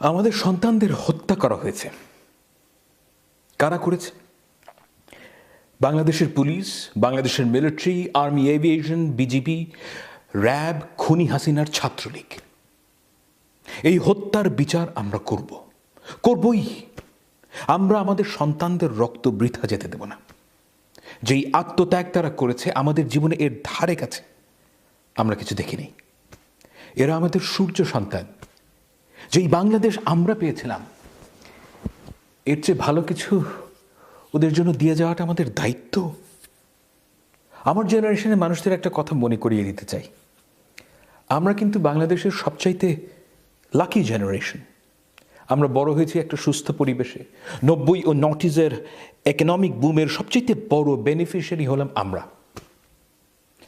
আমাদের সন্তানদের হত্যা করা হয়েছে। কারা করেছে? বাংলাদেশের পুলিশ, বাংলাদেশের military, army, aviation, BGB, RAB, খুনি হাসিনার ছাত্রলীগ। এই হত্যার বিচার আমরা করব। করবই। আমরা আমাদের সন্তানদের রক্ত বৃথা যেতে দেব না। যেই আত্মত্যাগ তারা করেছে আমাদের জীবনে এর ধারে কাছে আমরা কিছু দেখিনি। এরা আমাদের সূর্য সন্তান। যেই বাংলাদেশ আমরা পেয়েছিলাম, এর চেয়ে ভালো কিছু ওদের জন্য দিয়ে যাওয়াটা আমাদের দায়িত্ব। আমার জেনারেশনের মানুষদের একটা কথা মনে করিয়ে দিতে চাই। আমরা কিন্তু বাংলাদেশের সবচাইতে লাকি জেনারেশন আমরা বড় হয়েছি একটা সুস্থ পরিবেশে। নব্বই ও নটিজের ইকোনমিক বুমের সবচাইতে বড় বেনিফিশিয়ারি হলাম আমরা।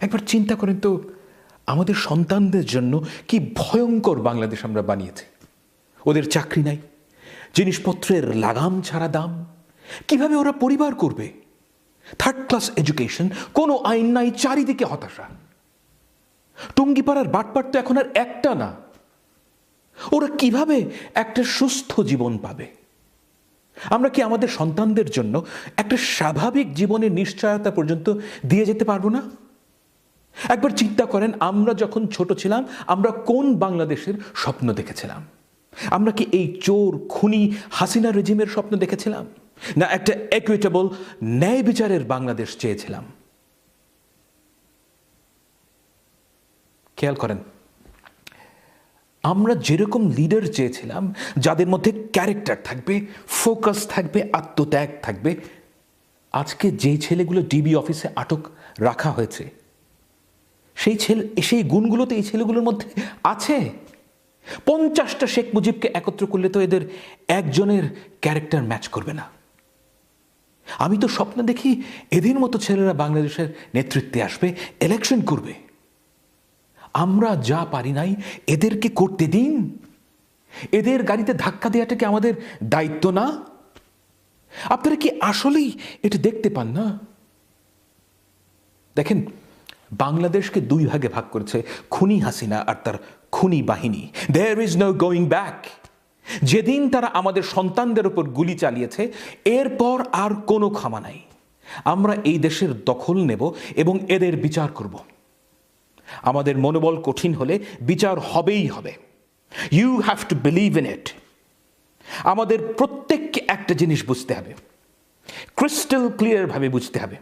একবার চিন্তা করেন তো, আমাদের সন্তানদের জন্য কি ভয়ঙ্কর বাংলাদেশ আমরা বানিয়েছি। ওদের চাকরি নাই, জিনিসপত্রের লাগাম ছাড়া দাম। কীভাবে ওরা পরিবার করবে? থার্ড ক্লাস এডুকেশন কোনো আইন নাই, চারিদিকে হতাশা। টুঙ্গিপাড়ার বাটপাট তো এখন আর একটা না। ওরা কীভাবে একটা সুস্থ জীবন পাবে? আমরা কি আমাদের সন্তানদের জন্য একটা স্বাভাবিক জীবনের নিশ্চয়তা পর্যন্ত দিয়ে যেতে পারব না? একবার চিন্তা করেন, আমরা যখন ছোট ছিলাম, আমরা কোন বাংলাদেশের স্বপ্ন দেখেছিলাম? আমরা কি এই চোর, খুনি হাসিনা রেজিমের স্বপ্ন দেখেছিলাম? না, একটা একুইটেবল ন্যায় বিচারের বাংলাদেশ চেয়েছিলাম? খেয়াল করেন, আমরা যেরকম লিডার চেয়েছিলাম, যাদের মধ্যে ক্যারেক্টার থাকবে ফোকাস থাকবে, আত্মত্যাগ থাকবে, আজকে যে ছেলেগুলো ডিবি অফিসে আটক রাখা হয়েছে, সেই ছেলে, সেই গুণগুলো তো এই ছেলেগুলোর মধ্যে আছে। পঞ্চাশটা শেখ মুজিবকে একত্র করলে তো এদের একজনের ক্যারেক্টার ম্যাচ করবে না। আমি তো স্বপ্ন দেখি এদের মতো ছেলেরা বাংলাদেশের নেতৃত্বে আসবে ইলেকশন করবে। আমরা যা পারি নাই, এদেরকে করতে দিন। এদের গাড়িতে ধাক্কা দেওয়াটা কি আমাদের দায়িত্ব না? আপনারা কি আসলেই এটা দেখতে পান না? দেখেন, বাংলাদেশকে দুই ভাগে ভাগ করেছে খুনি হাসিনা আর তার খুনি বাহিনী। There is no going back যেদিন তারা আমাদের সন্তানদের উপর গুলি চালিয়েছে, এরপর আর কোনো ক্ষমা নাই। আমরা এই দেশের দখল নেব এবং এদের বিচার করব। আমাদের মনোবল কঠিন হলে বিচার হবেই হবে। You have to believe in it আমাদের প্রত্যেককে একটা জিনিস বুঝতে হবে। ক্রিস্টাল ক্লিয়ারভাবে বুঝতে হবে।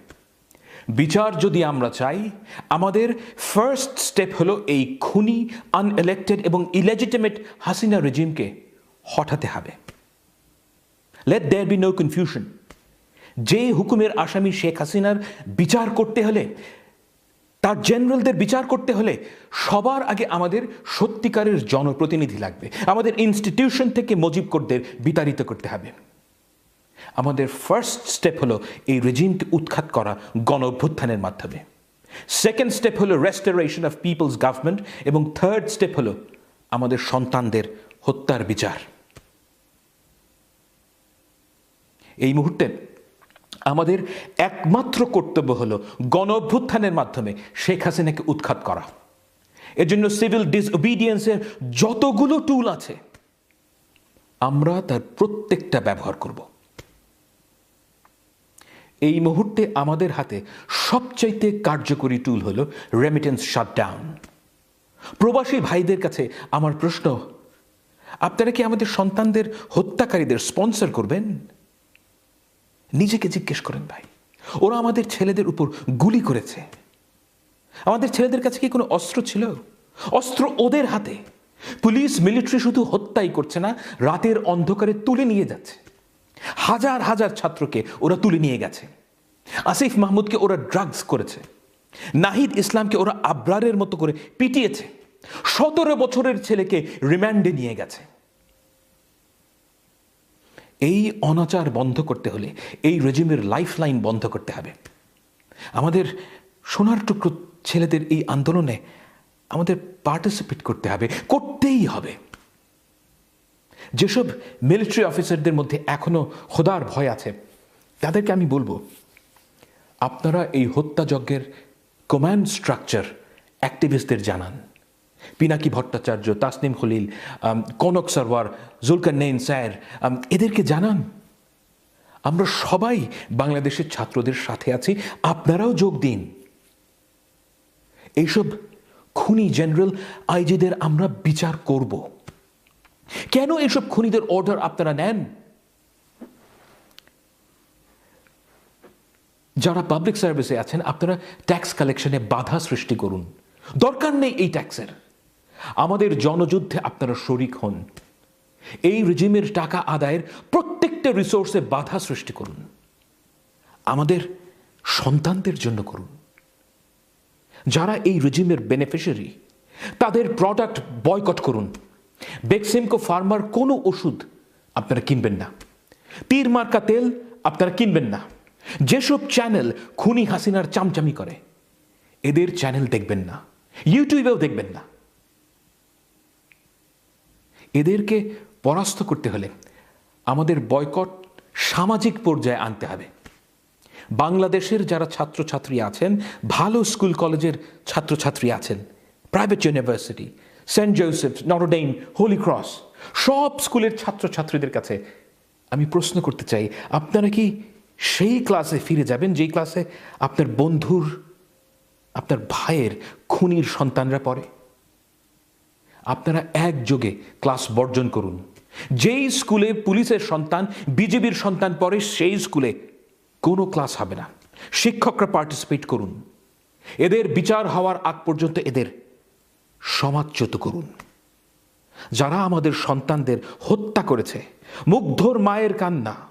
বিচার যদি আমরা চাই, আমাদের ফার্স্ট স্টেপ হলো এই খুনি আনএলেক্টেড এবং ইলেজিটিমেট হাসিনা রেজিমকে হঠাতে হবে। Let there be no confusion যে হুকুমের আসামি শেখ হাসিনার বিচার করতে হলে, তার জেনারেলদের বিচার করতে হলে সবার আগে আমাদের সত্যিকারের জনপ্রতিনিধি লাগবে। আমাদের ইনস্টিটিউশন থেকে মুজিব কোরদের বিতাড়িত করতে হবে। আমাদের ফার্স্ট স্টেপ হলো এই রেজিমকে উৎখাত করা গণ অভ্যুত্থানের মাধ্যমে। সেকেন্ড স্টেপ হলো রেস্টোরেশন অফ পিপলস গভর্নমেন্ট এবং থার্ড স্টেপ হলো আমাদের সন্তানদের হত্যার বিচার। এই মুহূর্তে আমাদের একমাত্র কর্তব্য হলো গণ অভ্যুত্থানের মাধ্যমে শেখ হাসিনাকে উৎখাত করা। এর জন্য সিভিল ডিসওবিডিয়েন্সের যতগুলো টুল আছে, আমরা তার প্রত্যেকটা ব্যবহার করব। এই মুহূর্তে আমাদের হাতে সবচাইতে কার্যকরী টুল হলো রেমিটেন্স শাটডাউন প্রবাসী ভাইদের কাছে আমার প্রশ্ন, আপনারা কি আমাদের সন্তানদের হত্যাকারীদের স্পন্সর করবেন? নিজেকে জিজ্ঞেস করেন ভাই, ওরা আমাদের ছেলেদের উপর গুলি করেছে। আমাদের ছেলেদের কাছে কি কোনো অস্ত্র ছিল? অস্ত্র ওদের হাতে। পুলিশ মিলিটারি শুধু হত্যাই করছে না, রাতের অন্ধকারে তুলে নিয়ে যাচ্ছে। হাজার হাজার ছাত্রকে ওরা তুলে নিয়ে গেছে। আসিফ মাহমুদকে ওরা ড্রাগস করেছে। নাহিদ ইসলামকে ওরা আবরারের মতো করে পিটিয়েছে। সতেরো বছরের ছেলেকে রিমান্ডে নিয়ে গেছে। এই অনাচার বন্ধ করতে হলে এই রেজিমের লাইফ লাইন বন্ধ করতে হবে। আমাদের সোনার টুকরো ছেলেদের এই আন্দোলনে আমাদের পার্টিসিপেট করতে হবে, করতেই হবে। যেসব মিলিটারি অফিসারদের মধ্যে এখনও খোদার ভয় আছে, তাদেরকে আমি বলব আপনারা এই হত্যাযজ্ঞের কমান্ড স্ট্রাকচার অ্যাক্টিভিস্টদের জানান। পিনাকি ভট্টাচার্য, তাসনিম খলিল কনক সরওয়ার জুলকার নেইন স্যার এদেরকে জানান। আমরা সবাই বাংলাদেশের ছাত্রদের সাথে আছি, আপনারাও যোগ দিন। এইসব খুনি জেনারেল আইজিদের আমরা বিচার করব। কেন এইসব খুনিদের অর্ডার আপনারা নেন? যারা পাবলিক সার্ভিসে আছেন, আপনারা ট্যাক্স কালেকশনে বাধা সৃষ্টি করুন। দরকার নেই এই ট্যাক্সের আমাদের জনযুদ্ধে আপনারা শরিক হন। এই রিজিমের টাকা আদায়ের প্রত্যেকটা রিসোর্সে বাধা সৃষ্টি করুন। আমাদের সন্তানদের জন্য করুন। যারা এই রিজিমের বেনিফিশিয়ারি তাদের প্রোডাক্ট বয়কট করুন। বেক্সিমকো ফার্মার কোনো ওষুধ আপনারা কিনবেন না। তীর মার্কা তেল আপনারা কিনবেন না। যেসব চ্যানেল খুনি হাসিনার চামচামি করে, এদের চ্যানেল দেখবেন না, ইউটিউবেও দেখবেন না। এদেরকে পরাস্ত করতে হলে আমাদের বয়কট সামাজিক পর্যায়ে আনতে হবে। বাংলাদেশের যারা ছাত্রছাত্রী আছেন, ভালো স্কুল কলেজের ছাত্রছাত্রী আছেন private university Saint Joseph Notre Dame Holy Cross সব স্কুলের ছাত্রছাত্রীদের কাছে আমি প্রশ্ন করতে চাই, আপনারা কি সেই ক্লাসে ফিরে যাবেন যেই ক্লাসে আপনার বন্ধুর, আপনার ভাইয়ের খুনির সন্তানরা পড়ে। আপনারা একযোগে ক্লাস বর্জন করুন। যেই স্কুলে পুলিশের সন্তান বিজেপির সন্তান পড়ে, সেই স্কুলে কোনো ক্লাস হবে না। শিক্ষকরা পার্টিসিপেট করুন। এদের বিচার হওয়ার আগ পর্যন্ত এদের সমাজচ্যুত করুন। যারা আমাদের সন্তানদের হত্যা করেছে, মুগ্ধর মায়ের কান্না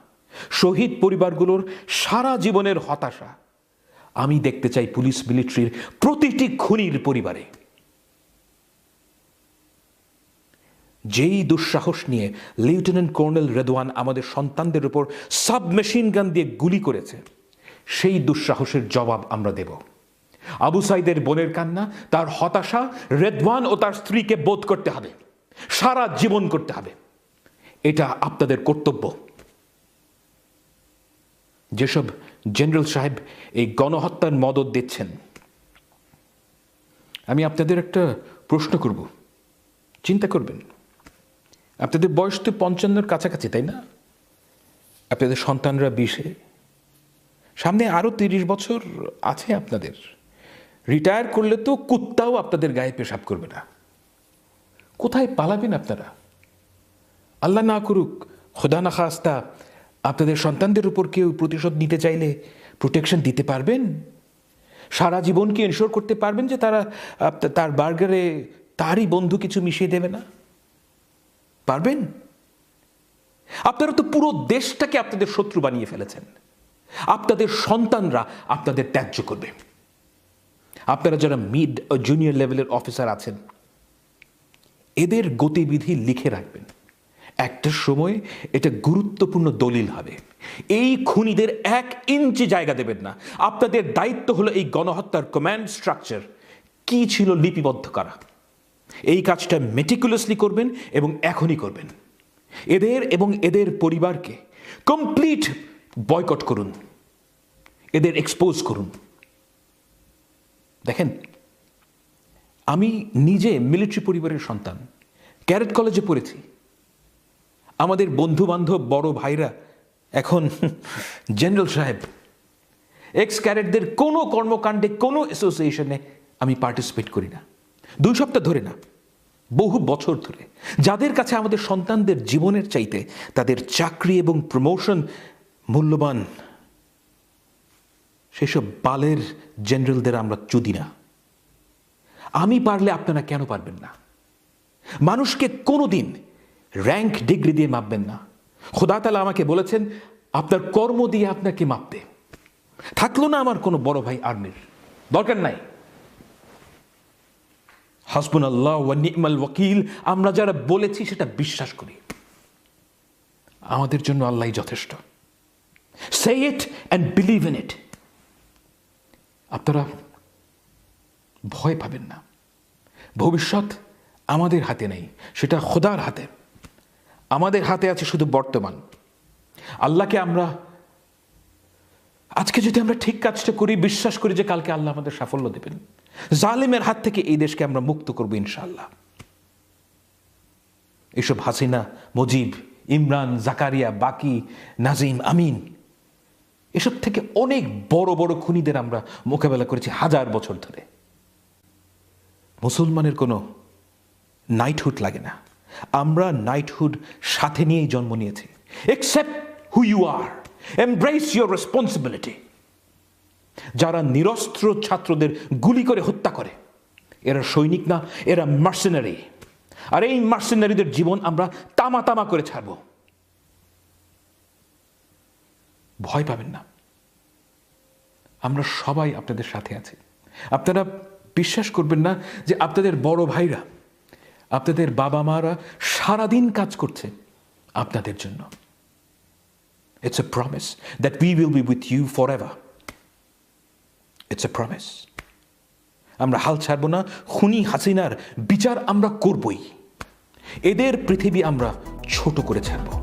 শহীদ পরিবারগুলোর সারা জীবনের হতাশা। আমি দেখতে চাই পুলিশ মিলিটারির প্রতিটি খুনির পরিবারে। যেই দুঃসাহস নিয়ে লেফটেন্যান্ট কর্নেল রেদওয়ান আমাদের সন্তানদের উপর সাবমেশিন গান দিয়ে গুলি করেছে, সেই দুঃসাহসের জবাব আমরা দেব। আবু সাইদের বোনের কান্না, তার হতাশা রেদওয়ান ও তার স্ত্রীকে বোধ করতে হবে, সারা জীবন করতে হবে। এটা আপনাদের কর্তব্য। যেসব জেনারেল সাহেব এই গণহত্যার মদত দিচ্ছেন। আমি আপনাদের একটা প্রশ্ন করব। চিন্তা করবেন। আপনাদের বয়স তো পঞ্চান্নর কাছাকাছি, তাই না? আপনাদের সন্তানরা বিশে। সামনে আরও তিরিশ বছর আছে আপনাদের। রিটায়ার করলে তো কুত্তাও আপনাদের গায়ে পেশাব করবে না। কোথায় পালাবেন আপনারা? আল্লাহ না করুক, খোদা না খাস্তা আপনাদের সন্তানদের উপর কেউ প্রতিশোধ নিতে চাইলে প্রোটেকশন দিতে পারবেন? সারা জীবন কি এনশোর করতে পারবেন যে তারা তার বার্গারে তারই বন্ধু কিছু মিশিয়ে দেবে না? পারবেন? আপনারা তো পুরো দেশটাকে আপনাদের শত্রু বানিয়ে ফেলেছেন। আপনাদের সন্তানরা আপনাদের ত্যায্য করবে। আপনারা যারা মিড জুনিয়র লেভেলের অফিসার আছেন, এদের গতিবিধি লিখে রাখবেন। একটা সময় এটা গুরুত্বপূর্ণ দলিল হবে। এই খুনিদের এক ইঞ্চি জায়গা দেবেন না। আপনাদের দায়িত্ব হলো এই গণহত্যার কমান্ড স্ট্রাকচার কি ছিল লিপিবদ্ধ করা। এই কাজটা মেটিকুলাসলি করবেন এবং এখনই করবেন। এদের এবং এদের পরিবারকে কমপ্লিট বয়কট করুন। এদের এক্সপোজ করুন। দেখেন, আমি নিজে মিলিটারি পরিবারের সন্তান, ক্যারেট কলেজে পড়েছি। আমাদের বন্ধু বান্ধব বড় ভাইরা, এখন জেনারেল সাহেব এক্স ক্যারেটদের কোনো কর্মকাণ্ডে, কোনো অ্যাসোসিয়েশনে আমি পার্টিসিপেট করি না। দুই সপ্তাহ ধরে না, বহু বছর ধরে। যাদের কাছে আমাদের সন্তানদের জীবনের চাইতে তাদের চাকরি এবং প্রমোশন মূল্যবান, সেসব বালের জেনারেলদের আমরা চুদি না। আমি পারলে আপনারা কেন পারবেন না? মানুষকে কোনোদিন র্যাঙ্ক ডিগ্রি দিয়ে মাপবেন না। খোদা তালা আমাকে বলেছেন, আপনার কর্ম দিয়ে আপনাকে মাপবে থাকল না আমার কোনো বড় ভাই আর্মির। দরকার নাই। হাসবুন আল্লাহ ওয়া নি'মাল ওয়াকিল, আমরা যারা বলেছি সেটা বিশ্বাস করি। আমাদের জন্য আল্লাহ যথেষ্ট। Say it and believe in it আপনারা ভয় পাবেন না। ভবিষ্যৎ আমাদের হাতে নেই, সেটা খোদার হাতে। আমাদের হাতে আছে শুধু বর্তমান। আল্লাহকে আমরা আজকে যদি আমরা ঠিক কাজটা করি, বিশ্বাস করি যে কালকে আল্লাহ আমাদের সাফল্য দেবেন। জালেমের হাত থেকে এই দেশকে আমরা মুক্ত করব ইনশাল্লাহ এসব হাসিনা, মুজিব, ইমরান, জাকারিয়া, বাকি, নাজিম, আমিন, এসব থেকে অনেক বড় বড় খুনিদের আমরা মোকাবেলা করেছি হাজার বছর ধরে। মুসলমানের কোনো নাইটহুড লাগে না। আমরা নাইটহুড সাথে নিয়েই জন্ম নিয়েছি। Accept who you are embrace your responsibility যারা নিরস্ত্র ছাত্রদের গুলি করে হত্যা করে, এরা সৈনিক না, এরা মার্সেনারি আর এই মার্সেনারিদের জীবন আমরা তামা তামা করে ছাড়ব। ভয় পাবেন না। আমরা সবাই আপনাদের সাথে আছি। আপনারা বিশ্বাস করবেন না যে আপনাদের বড় ভাইরা আপনাদের বাবা মারা সারাদিন কাজ করছে আপনাদের জন্য। It's a promise that we will be with you forever it's a promise আমরা হাল ছাড়ব না, খুনি হাসিনার বিচার আমরা করবই। এদের পৃথিবী আমরা ছোট করে ছাড়ব।